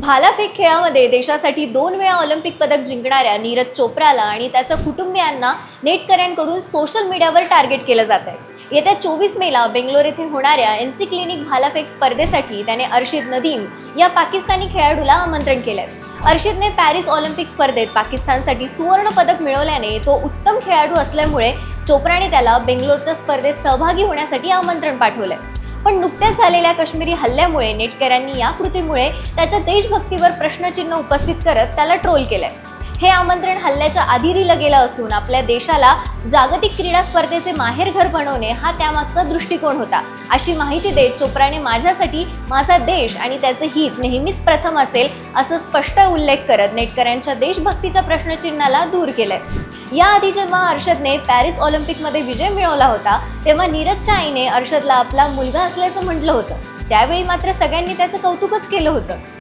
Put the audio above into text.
भालाफेक खेळामध्ये देशासाठी दोन वेळा ऑलिम्पिक पदक जिंकणाऱ्या नीरज चोप्राला आणि त्याच्या कुटुंबियांना नेटकऱ्यांकडून सोशल मीडियावर टार्गेट केलं जात आहे. येत्या चोवीस मेला बेंगलोर येथे होणाऱ्या एन सी क्लिनिक भालाफेक स्पर्धेसाठी त्याने अर्शिद नदीम या पाकिस्तानी खेळाडूला आमंत्रण केलंय. अर्शिदने पॅरिस ऑलिम्पिक स्पर्धेत पाकिस्तानसाठी सुवर्ण पदक मिळवल्याने तो उत्तम खेळाडू असल्यामुळे चोप्राने त्याला बेंगलोरच्या स्पर्धेत सहभागी होण्यासाठी आमंत्रण पाठवलंय. पण नुकत्याच झालेल्या काश्मीरी हल्ल्यामुळे नेटकऱ्यांनी या कृतीमुळे त्याच्या देशभक्तीवर प्रश्नचिन्ह उपस्थित करत त्याला ट्रोल केलंय. हे आमंत्रण हल्ल्याच्या आधी दिलं गेलं असून आपल्या देशाला जागतिक क्रीडा स्पर्धेचे माहेरघर बनवणे हा त्यामागचा दृष्टिकोन होता. अशी माहिती देत चोप्राने माझ्यासाठी माझा देश आणि त्याचे हित नेहमीच प्रथम असेल असं स्पष्ट उल्लेख करत नेटकऱ्यांच्या देशभक्तीच्या प्रश्नचिन्हाला दूर केलंय. याआधी जेव्हा अर्षदने पॅरिस ऑलिम्पिकमध्ये विजय मिळवला होता तेव्हा नीरजच्या आईने अर्षदला आपला मुलगा असल्याचं म्हटलं होतं. त्यावेळी मात्र सगळ्यांनी त्याचं कौतुकच केलं होतं.